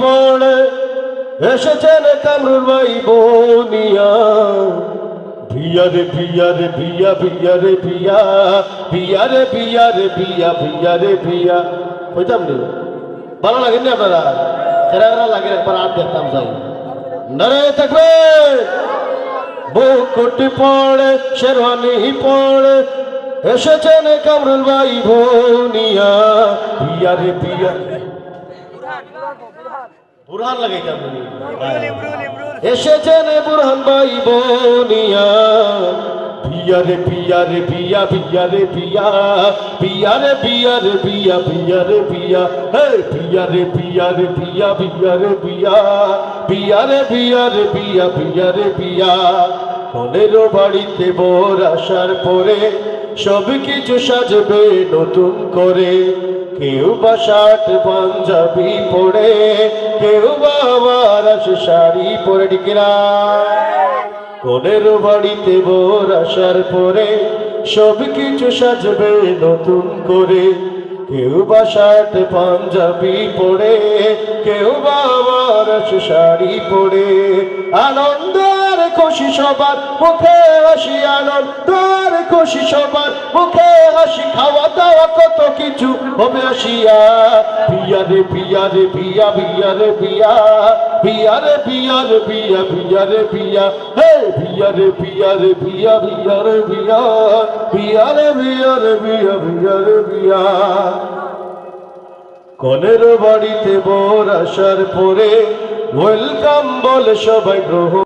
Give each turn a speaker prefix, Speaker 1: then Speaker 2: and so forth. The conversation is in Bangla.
Speaker 1: পড়ে এসেছেন কামরুল ভাই বনিয়া। ভিয়া রে ভিয়া রে, ভিয়া ভিয়া রে, ভিয়া ভিয়া রে ভিয়া রে, ভিয়া ভিয়া রে, ভিয়া। হইতাম নি? ভালো লাগে না আপনারা সেরা লাগে একবার আর দেখতাম যাই। নরে থাকবে। বুকুট পড়ে, শেরওয়ানি পড়ে, এসেছেন কামরুল ভাই বনিয়া। ভিয়া রে, ভিয়া। বুরহান লাগাইতাম এসেছেন বুরহান ভাই বনিয়া বিয়া রে বিয়া রে বিয়া বিয়া রে বিয়া বিয়া রে বিয়া রে বিয়া বিয়া রে বিয়া হে বিয়া রে বিয়া রে বিয়া বিয়া রে বিয়া বিয়া রে বিয়া রে বিয়া বিয়া রে বিয়া মনেরও বাড়িতে বোর আসার পরে সব কিছু সাজবে নতুন করে কেউ বা শার্ট, পাঞ্জাবি পরে, কেউ বা আবার আসে শাড়ি পরে ডিকিরা কোনের বাড়িতে বোর আসার পরে সব কিছু সাজবে নতুন করে। কেউ বা শার্ট, পাঞ্জাবি পরে, কেউ বা আবার শাড়ি পরে। আনন্দ আর খুশি সবার মুখে হাসি, আনন্দ খুশি সবার মুখে হাসি খাওয়া দাওয়া কত কিছু হবে আসিয়া বিয়া রে বিয়া রে বিয়া বিয়া রে বিয়া বিয়া রে বিয়া রে বিয়া বিয়া রে বিয়া হে বিয়া রে বিয়া রে বিয়া বিয়া রে বিয়া বিয়া রে বিয়া রে বিয়া বিয়া রে বিয়া কনের বাড়িতে বোর আসার পরে ওয়েলকাম বলে সবাই গ্রহণ